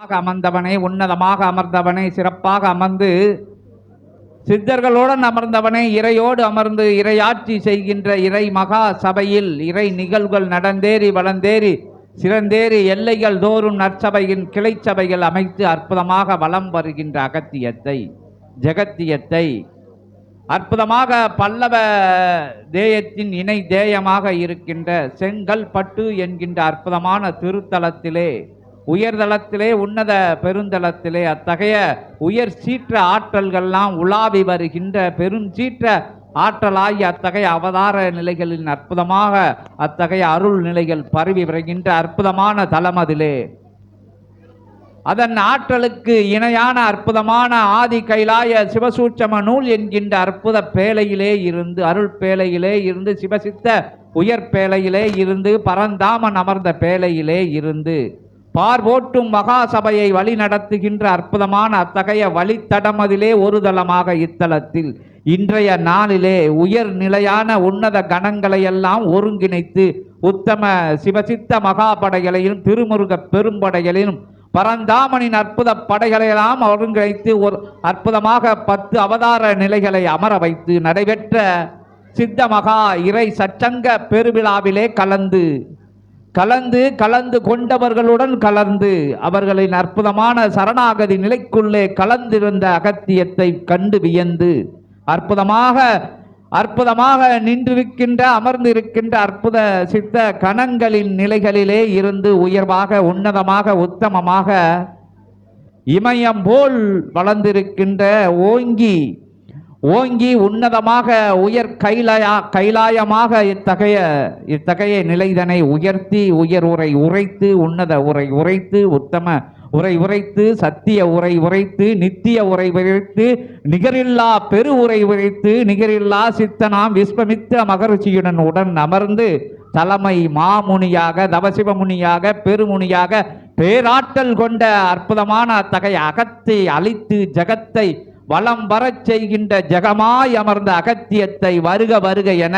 ஆக அமர்ந்தவனே உன்னதமாக அமர்ந்தவனே சிறப்பாக அமர்ந்து சித்தர்களுடன் அமர்ந்தவனே இறையோடு அமர்ந்து இரையாட்சி செய்கின்ற இறை மகா சபையில் இறை நிகழ்வுகள் நடந்தேறி வளர்ந்தேறி சிறந்தேறி எல்லைகள் தோறும் நற்சபையின் கிளை சபைகள் அமைத்து அற்புதமாக வலம் வருகின்ற அகத்தியத்தை ஜெகத்தியத்தை. அற்புதமாக பல்லவ தேயத்தின் இணை தேயமாக இருக்கின்ற செங்கல் பட்டு என்கின்ற அற்புதமான திருத்தலத்திலே உயர்தளத்திலே உன்னத பெருந்தளத்திலே அத்தகைய உயர் சீற்ற ஆற்றல்கள்லாம் உலாவி வருகின்ற பெருஞ்சீற்ற ஆற்றலாகி அத்தகைய அவதார நிலைகளின் அற்புதமாக அத்தகைய அருள் நிலைகள் பரவி வருகின்ற அற்புதமான தலம் அதிலே. அதன் ஆற்றலுக்கு இணையான அற்புதமான ஆதி கைலாய சிவசூட்சம நூல் என்கின்ற அற்புத பேழையிலே இருந்து அருள் பேழையிலே இருந்து சிவசித்த உயர் பேழையிலே இருந்து பரந்தாமன் அமர்ந்த பேழையிலே இருந்து பார்வோட்டும் மகா சபையை வழி நடத்துகின்ற அற்புதமான அத்தகைய வழித்தடமதிலே ஒரு தளமாக இத்தலத்தில். இன்றைய நாளிலே உயர் நிலையான உன்னத கணங்களை எல்லாம் ஒருங்கிணைத்து உத்தம சிவசித்த மகாபடைகளையும் திருமுருக பெரும்படைகளையும் பரந்தாமனின் அற்புத படைகளையெல்லாம் ஒருங்கிணைத்து ஒரு அற்புதமாக பத்து அவதார நிலைகளை அமர வைத்து நடைபெற்ற சித்த மகா இறை சச்சங்க பெருவிழாவிலே கலந்து கலந்து கலந்து கொண்டவர்களுடன் கலந்து அவர்களின் அற்புதமான சரணாகதி நிலைக்குள்ளே கலந்திருந்த அகத்தியத்தை கண்டு வியந்து அற்புதமாக அற்புதமாக நின்றிருக்கின்ற அமர்ந்திருக்கின்ற அற்புத சித்த கணங்களின் நிலைகளிலே இருந்து உயர்வாக உன்னதமாக உத்தமமாக இமயம் போல் வளர்ந்திருக்கின்ற ஓங்கி ஓங்கி உன்னதமாக உயர் கைலாயா கைலாயமாக இத்தகைய இத்தகைய நிலைதனை உயர்த்தி உயர் உரை உரைத்து உன்னத உரை உரைத்து உத்தம உரை உரைத்து சத்திய உரை உரைத்து நித்திய உரை உரைத்து நிகரில்லா பெரு உரை உரைத்து நிகரில்லா சித்தனாம் விஸ்வமித்த மகரிஷியுடன் உடன் அமர்ந்து தலைமை மாமுனியாக தவசிவமுனியாக பெருமுனியாக பேராற்றல் கொண்ட அற்புதமான அத்தகைய அகத்தை அழித்து ஜகத்தை வலம் வரச் செய்கின்ற ஜெகமாய் அமர்ந்த அகத்தியத்தை வருக வருக என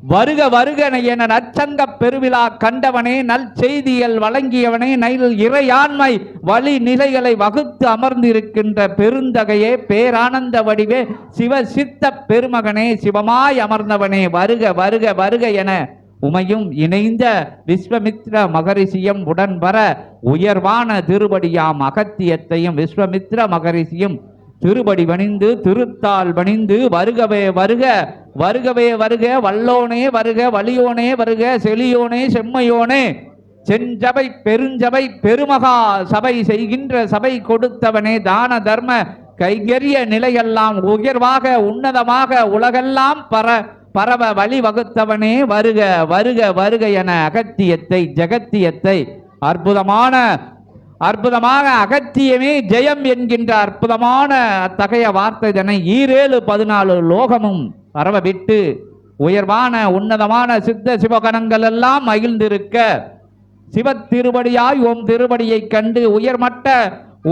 வருக வருக என நற்சங்க பெருவிழா கண்டவனே நல் செய்தியல் வழங்கியவனே நைல் இறையாண்மை வழி நிலைகளை வகுத்து அமர்ந்திருக்கின்ற பெருந்தகையே பேரானந்த வடிவே சிவ சித்த பெருமகனே சிவமாய் அமர்ந்தவனே வருக வருக வருக என உமையும் இணைந்த விஸ்வமித்ர மகரிஷியும் உடன் வர உயர்வான திருவடியாம் அகத்தியத்தையும் விஸ்வமித்ர மகரிஷியும் திருபடி பணிந்து திருத்தால் பணிந்து வருகவே வருக வருகவே வருக வல்லோனே வருக வலியோனே வருக செலியோனே செம்மையோனே. செஞ்சபை பெருஞ்சபை பெருமகா சபை செய்கின்ற சபை கொடுத்தவனே தான தர்ம கைகரிய நிலையெல்லாம் உயர்வாக உன்னதமாக உலகெல்லாம் பர பரவ வழி வகுத்தவனே வருக வருக வருக என அகத்தியத்தை ஜெகத்தியத்தை அற்புதமான அற்புதமாக அகத்தியமே ஜெயம் என்கின்ற அற்புதமான அத்தகைய வார்த்தை இதனை ஈரேழு பதினாலு லோகமும் பரவ விட்டு உயர்வான உன்னதமான சித்த சிவகணங்கள் எல்லாம் மகிழ்ந்திருக்க சிவ திருவடியாய் ஓம் திருவடியை கண்டு உயர்மட்ட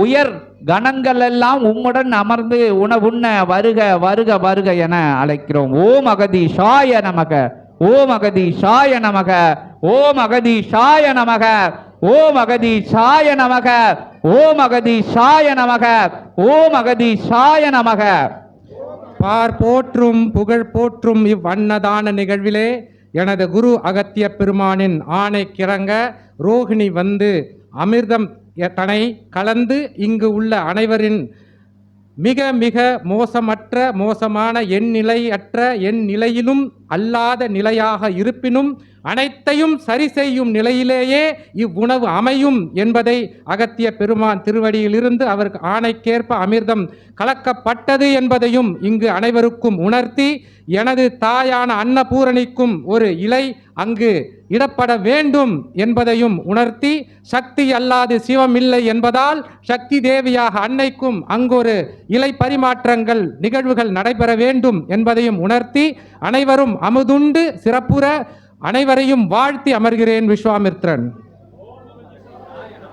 உயர் கணங்கள் எல்லாம் உம்முடன் அமர்ந்து உணவுண்ண வருக வருக வருக என அழைக்கிறோம். ஓம் அகதீஷாய நமக ஓம் அகதீஷாய நமக ஓம் சாய நமக. ஓ மகதி சாய நமக. ஓ மகதி சாய நமக. மகதி சாய நமக. பார் போற்றும் புகழ் போற்றும் இவ்வண்ணதான நிகழ்விலே எனது குரு அகத்திய பெருமானின் ஆணைக்கிறங்க ரோகிணி வந்து அமிர்தம் தனை கலந்து இங்கு உள்ள அனைவரின் மிக மிக மோசமற்ற மோசமான என் நிலையற்ற என் நிலையிலும் அல்லாத நிலையாக இருப்பினும் அனைத்தையும் சரி செய்யும் நிலையிலேயே இவ்வுணவு அமையும் என்பதை அகத்திய பெருமான் திருவடியிலிருந்து அவருக்கு ஆணைக்கேற்ப அமிர்தம் கலக்கப்பட்டது என்பதையும் இங்கு அனைவருக்கும் உணர்த்தி எனது தாயான அன்னபூரணிக்கும் ஒரு இலை அங்கு இடப்பட வேண்டும் என்பதையும் உணர்த்தி சக்தி அல்லாது சிவமில்லை என்பதால் சக்தி தேவியாக அன்னைக்கும் அங்கொரு இலை பரிமாற்றங்கள் நிகழ்வுகள் நடைபெற வேண்டும் என்பதையும் உணர்த்தி அனைவரும் அமுதுண்டு சிறப்புற அனைவரையும் வாழ்த்தி அமர்கிறேன் விஸ்வாமித்ரன்.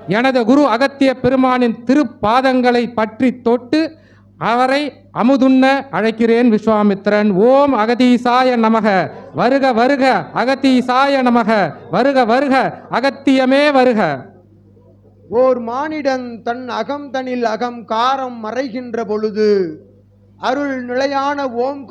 எனது குரு அகத்திய பெருமானின் திருப்பாதங்களை பற்றி தொட்டு அவரை அமுதுண்ண அழைக்கிறேன் விஸ்வாமித்திரன் ஓம் அகதீசாய நமக. வருக வருக. அகதீசாய நமக. வருக வருக. அகத்தியமே வருக. ஓர் மானிடன் தன் அகம் தனில் அகம் காரம் மறைகின்ற பொழுது அருள் நிலையான ஓம்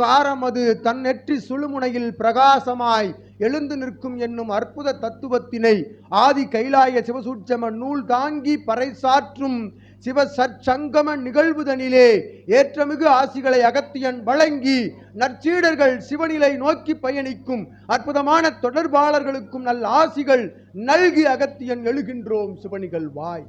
தன்னெற்றி அது சுழுமுனையில் பிரகாசமாய் எழுந்து நிற்கும் என்னும் அற்புத தத்துவத்தினை ஆதி கைலாய சிவசூட்சம நூல் தாங்கி பறைசாற்றும் சிவ சற்சங்கம நிகழ்வுதனிலே ஏற்றமிகு ஆசிகளை அகத்தியன் வழங்கி நற்சீடர்கள் சிவநிலை நோக்கி பயணிக்கும் அற்புதமான தொடர்பாளர்களுக்கும் நல் ஆசிகள் நல்கி அகத்தியன் எழுகின்றோம் சிவனிகள் வாய்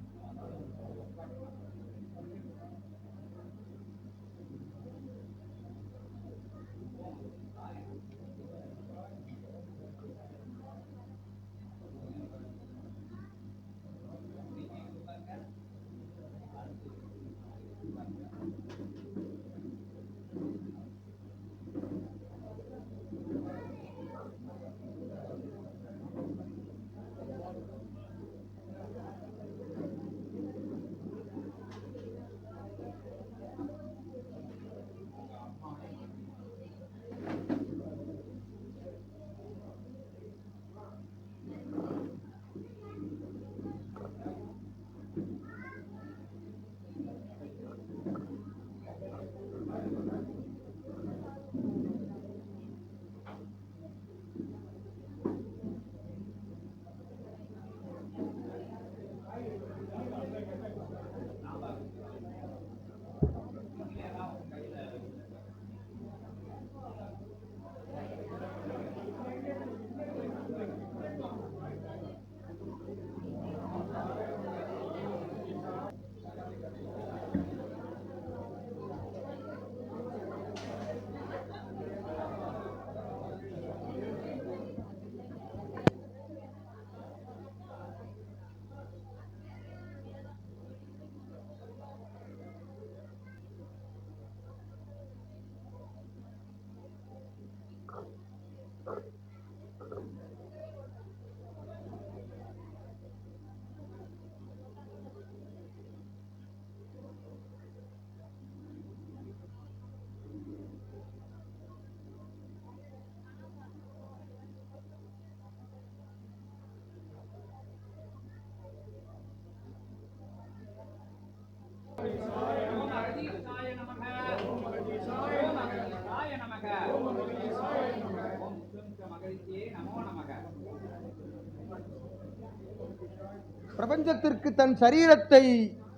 பிரபஞ்சத்திற்கு தன் சரீரத்தை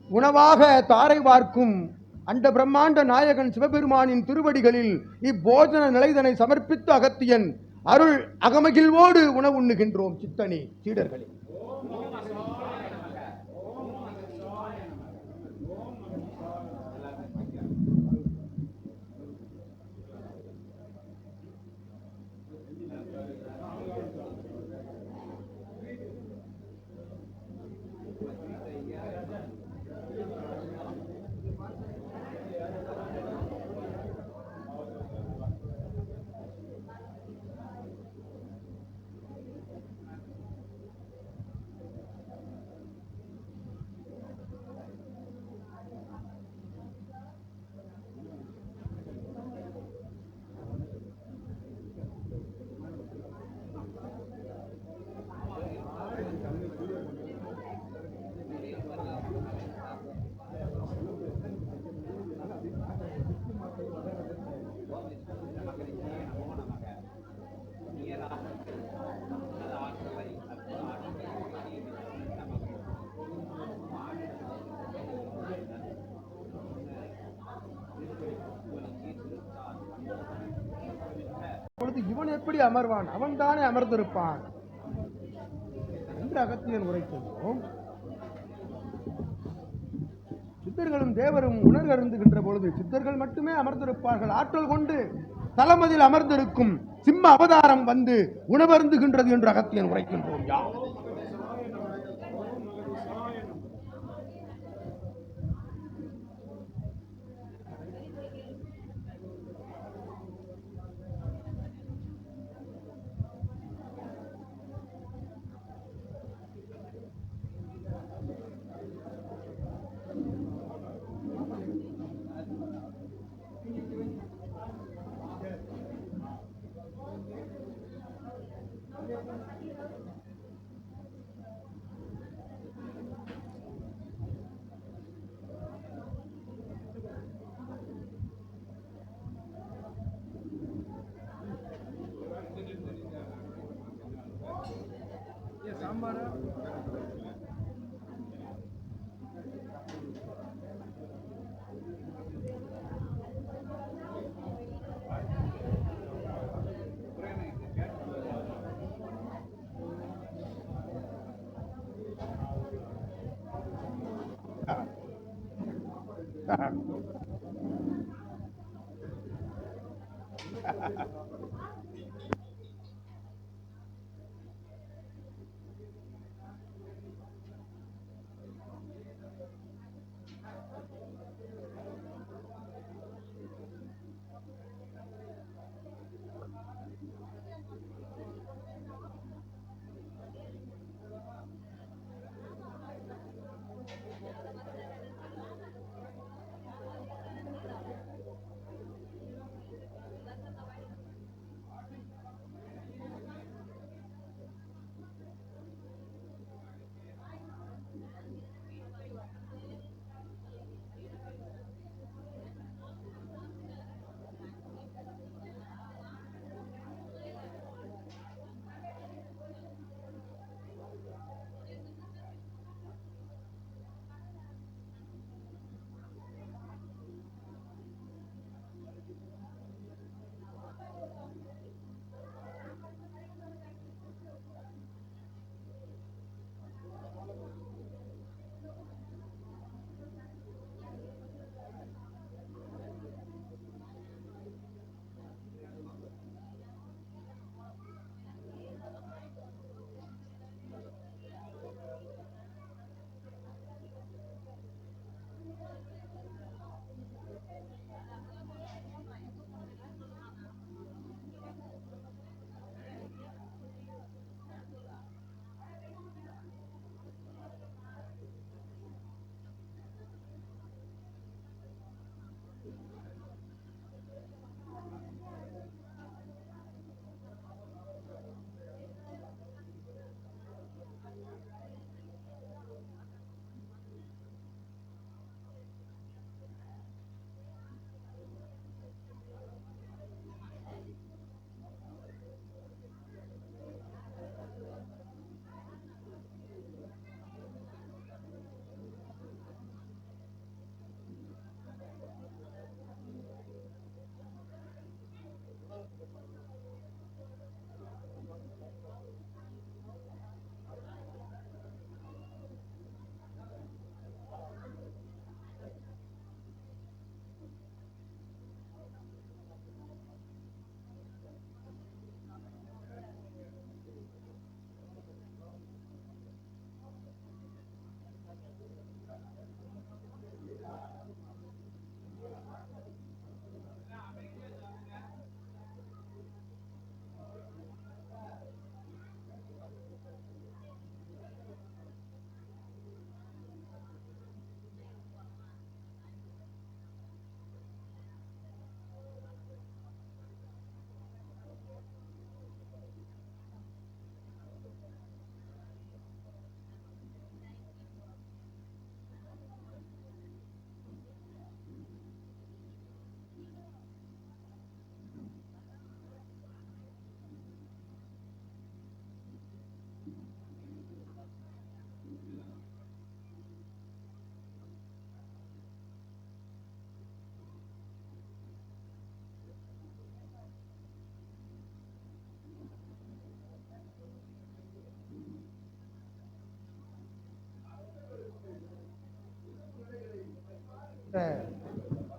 உணவாக தாரை பார்க்கும் அந்த பிரம்மாண்ட நாயகன் சிவபெருமானின் திருவடிகளில் இப்போஜன நிலைதனை சமர்ப்பித்த அகத்தியன் அருள் அகமகிழ்வோடு உணவு உண்ணுகின்றோம் சித்தனி சீடர்களே. பொழுது இவன் எப்படி அமர்வான்? அவன் தானே அமர்ந்திருப்பான். என்று அகத்தியன் உரைக்கின்றோம் சித்தர்களும் தேவரும் உணர்கருந்துகின்ற பொழுது சித்தர்கள் மட்டுமே அமர்ந்திருப்பார்கள். ஆற்றல் கொண்டு தலமதில் அமர்ந்திருக்கும் சிம்ம அவதாரம் வந்து உணவருந்துகின்றது என்று அகத்தியன் உரைக்கின்றோம் யார்? Exacto.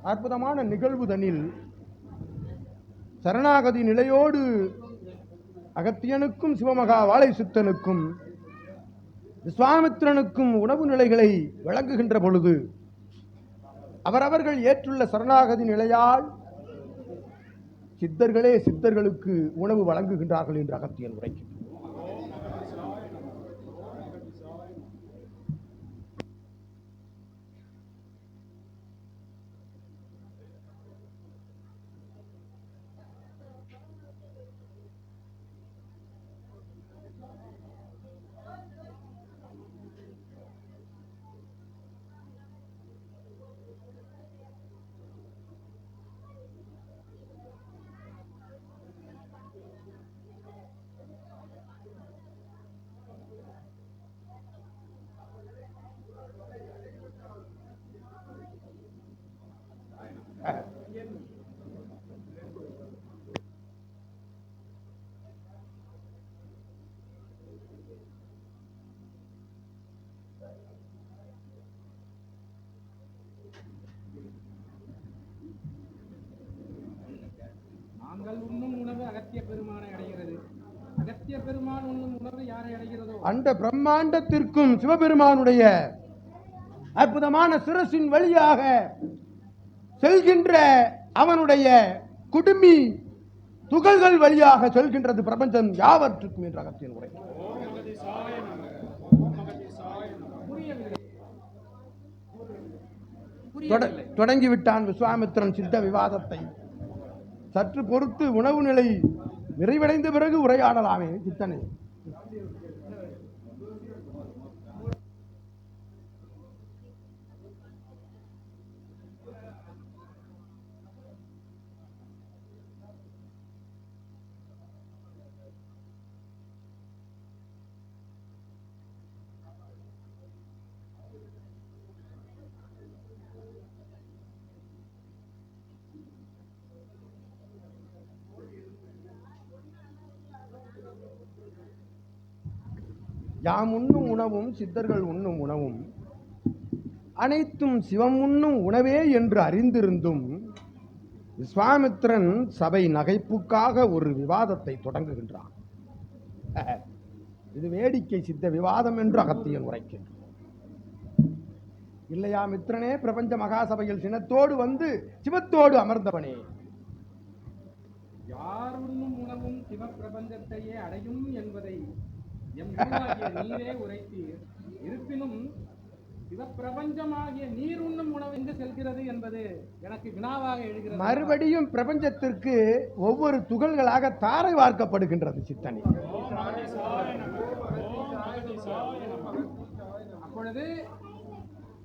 அற்புதமான நிகழ்வு தனில் சரணாகதி நிலையோடு அகத்தியனுக்கும் சிவமகா வாழை சித்தனுக்கும் விஸ்வாமித்திரனுக்கும் உணவு நிலைகளை வழங்குகின்ற பொழுது அவரவர்கள் ஏற்றுள்ள சரணாகதி நிலையால் சித்தர்களே சித்தர்களுக்கு உணவு வழங்குகின்றார்கள் என்று அகத்தியன் உரைக்கும் அந்த பிரம்மாண்டத்திற்கும் சிவபெருமானுடைய அற்புதமான சிரசின் வழியாக செல்கின்ற அவனுடைய குடுமி துகள்கள் வழியாக செல்கின்றது பிரபஞ்சம் யாவற்றுக்கும் என்ற அகத்தியன் உரை. தொட- தொடங்கிவிட்டான் விஸ்வாமித்திரன் சித்த விவாதத்தை. சற்று பொறுத்து உணவு நிலை நிறைவடைந்த பிறகு உரையாடலாமே சித்தனை. யாம் உண்ணும் உணவும் சித்தர்கள் உண்ணும் உணவும். அனைத்தும் சிவம் உண்ணும் உணவே என்று அறிந்திருந்தும் விஸ்வாமித்திரன் சபை நகைப்புக்காக ஒரு விவாதத்தை தொடங்குகின்றான். இது வேடிக்கை சித்த விவாதம் என்று அகத்தியன் உரைக்கின்றான். இல்லையா மித்திரனே பிரபஞ்ச மகாசபையில் சினத்தோடு வந்து சிவத்தோடு அமர்ந்தவனே. யார் உண்ணும் உணவும் சிவப்பிரபஞ்சத்தையே அடையும் என்பதை எம் நீரே உரைத்தீர். இருப்பினும் சிவப்பிரபஞ்சமாகிய நீர் உண்ணும் உணவு எங்கு செல்கிறது என்பது எனக்கு வினாவாக எழுகிறது. மறுபடியும் பிரபஞ்சத்திற்கு ஒவ்வொரு துகள்களாக தாரை வார்க்கப்படுகின்றது சித்தனை. அப்பொழுது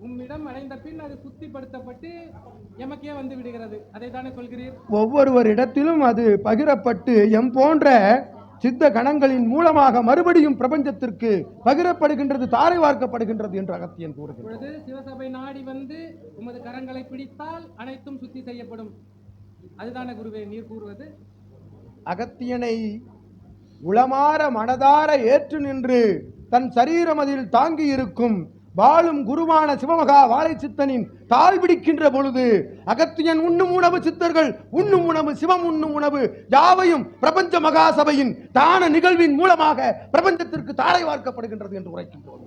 உம்மிடம் அடைந்த பின் அது சுத்திப்படுத்தப்பட்டு எமக்கே வந்து விடுகிறது. அதை தானே சொல்கிறீர்? ஒவ்வொருவரிடத்திலும் அது பகிரப்பட்டு எம் போன்ற சித்த கணங்களின் மூலமாக மறுபடியும் பிரபஞ்சத்திற்கு பகிரப்படுகின்றது தாரை வார்க்கப்படுகின்றது என்று அகத்தியன் கூறுகிறார் இப்பொழுது சிவசபை நாடி வந்து உமது கரங்களை பிடித்தால் அனைத்தும் சுத்தி செய்யப்படும். அதுதானே குருவே நீர் கூறுவது? அகத்தியனை உளமாற மனதார ஏற்று நின்று தன் சரீரம் அதில் தாங்கி இருக்கும் வாழும் குருவான சிவமகா வாழை சித்தனின் தாழ் பிடிக்கின்ற பொழுது அகத்தியன் உண்ணும் உணவு சித்தர்கள் உண்ணும் உணவு சிவம் உண்ணும் உணவு யாவையும் பிரபஞ்ச மகா சபையின் தான நிகழ்வின் மூலமாக பிரபஞ்சத்திற்கு தாரை வார்க்கப்படுகின்றது என்று உரைக்கின்றோம்.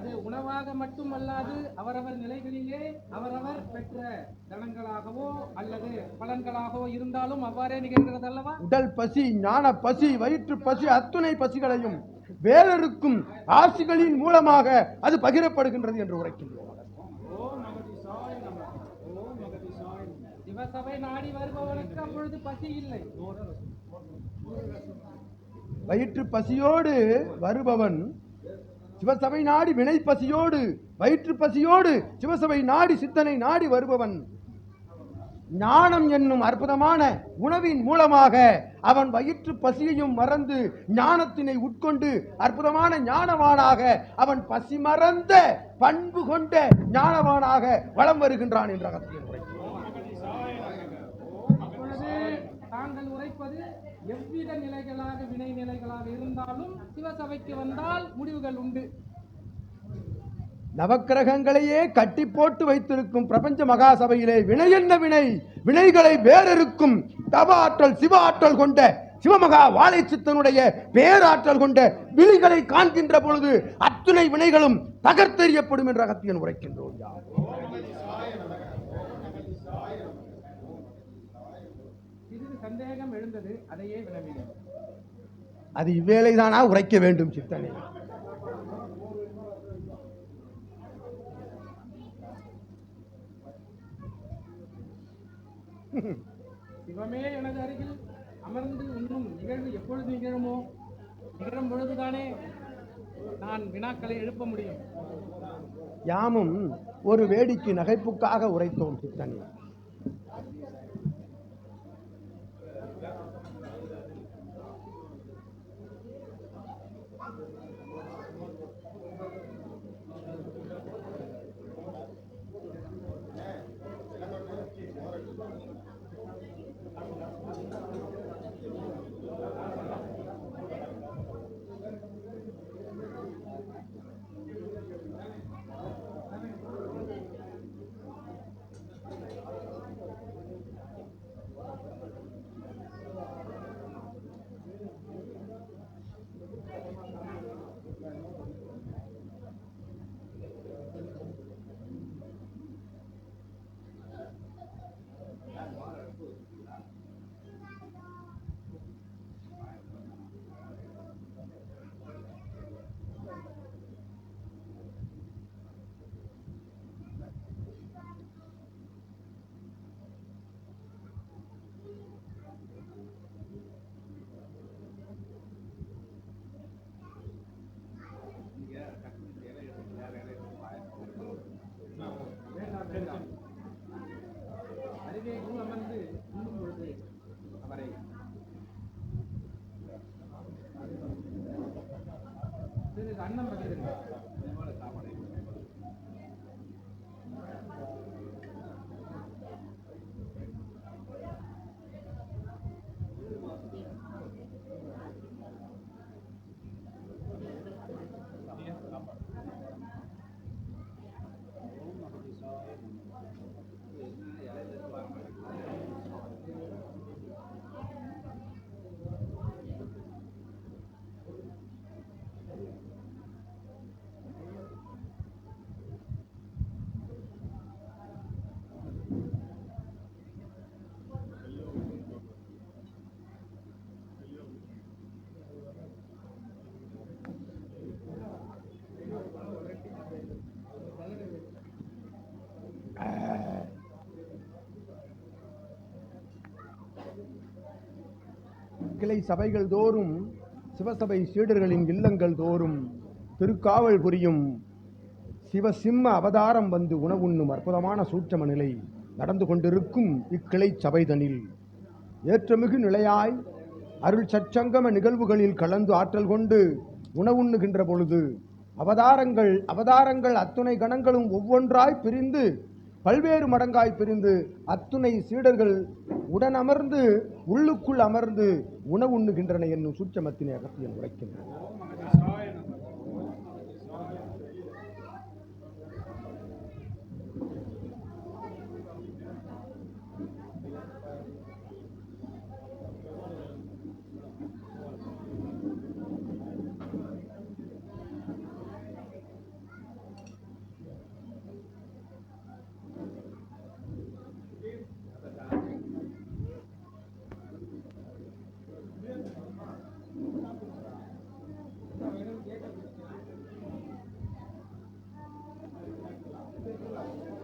அது உணவாக மட்டுமல்லாது அவரவர் நிலைகளிலே அவரவர் பெற்ற தனங்களாகவோ அல்லது பலன்களாகவோ இருந்தாலும் அவ்வாறே நிகழ்கிறது அல்லவா? உடல் பசி ஞான பசி வயிற்று பசி அத்துணை பசிகளையும் வேறருக்கும் ஆசிகளின் மூலமாக அது பகிரப்படுகின்றது என்று உரைக்கின்றோம். சிவசபை நாடி வருபவனுக்கு அப்பொழுது பசி இல்லை. வயிற்று பசியோடு வருபவன் சிவசபை நாடி வினை பசியோடு வயிற்று பசியோடு சிவசபை நாடி சித்தனை நாடி வருபவன். ஞானம் என்னும் அற்புதமான உணவின் மூலமாக அவன் வயிற்று பசியையும் மறந்து ஞானத்தினை உட்கொண்டு அற்புதமான ஞானவானாக அவன் பசி மறந்த பண்பு கொண்ட ஞானவானாக வலம் வருகின்றான் என்ற அகத்தியன் தாங்கள் உரைப்பது எவ்வித நிலைகளாக வினை நிலைகளாக இருந்தாலும் சிவசபைக்கு வந்தால் முடிவுகள் உண்டு. நவக்கிரகங்களையே கட்டி போட்டு வைத்திருக்கும் பிரபஞ்ச மகாசபையிலே வினை என்ன வினை? வினைகளை வேறறுக்கும் தவ ஆற்றல் சிவ ஆற்றல் கொண்ட சிவமகா வாழை சித்தனுடைய பேராற்றல் கொண்ட விழிகளை காண்கின்ற பொழுது அத்துணை வினைகளும் தகர்த்தெறியப்படும் என்ற அகத்தியன் உரைக்கின்றோம் யாம். சிறிது சந்தேகம் எழுந்தது அதையே வினவினேன். அது இவ்வேளைதானா உரைக்க வேண்டும் சித்தனே? சிவமே எனது அருகில் அமர்ந்து உண்ணும் நிகழ்வு எப்பொழுது நிகழுமோ நிகழும் பொழுதுதானே நான் வினாக்களை எழுப்ப முடியும். யாமும் ஒரு வேடிக்கை நகைப்புக்காக உரைத்தோம் சித்தனே. கிளை சபைகள் தோறும் சிவசபை சீடர்களின் இல்லங்கள் தோறும் திருக்காவல் புரியும். சிவசிம்ம அவதாரம் வந்து உணவுண்ணும் அற்புதமான சூட்சம நிலை நடந்து கொண்டிருக்கும் இக்கிளை சபைதனில். ஏற்றமிகு நிலையாய் அருள் சச்சங்கம நிகழ்வுகளில் கலந்து ஆற்றல் கொண்டு உணவுண்ணுகின்ற பொழுது அவதாரங்கள் அவதாரங்கள் அத்துணை கணங்களும் ஒவ்வொன்றாய் பிரிந்து பல்வேறு மடங்காய் பிரிந்து அத்துணை சீடர்கள் உடன் அமர்ந்து உள்ளுக்குள் அமர்ந்து உணவுண்ணுகின்றன என்னும் சுற்றமத்தினை அகத்தியன் உரைக்கின்றன.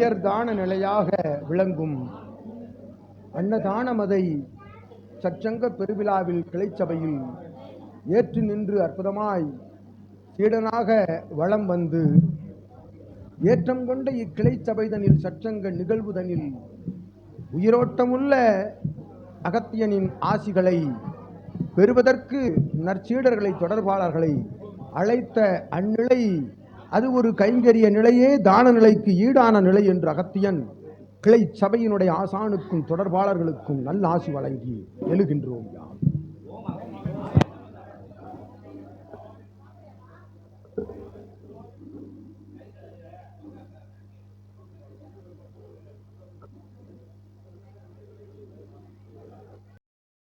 உயர்தான நிலையாக விளங்கும். அன்னதானமதை சச்சங்க பெருவிழாவில் கிளைச்சபையில் ஏற்று நின்று அற்புதமாய் சீடனாக வலம் வந்து ஏற்றம் கொண்ட இக்கிளை சபைதனில் சச்சங்க நிகழ்வுதனில் உயிரோட்டமுள்ள அகத்தியனின் ஆசிகளை பெறுவதற்கு நற்சீடர்களை தொடர்பாளர்களை அழைத்த அந்நிலை அது ஒரு கைங்கரிய நிலையே தான நிலைக்கு ஈடான நிலை என்று அகத்தியன் கிளை சபையினுடைய ஆசானுக்கும் தொடர்பாளர்களுக்கும் நல்ல ஆசி வழங்கி எழுகின்றோம் யார்?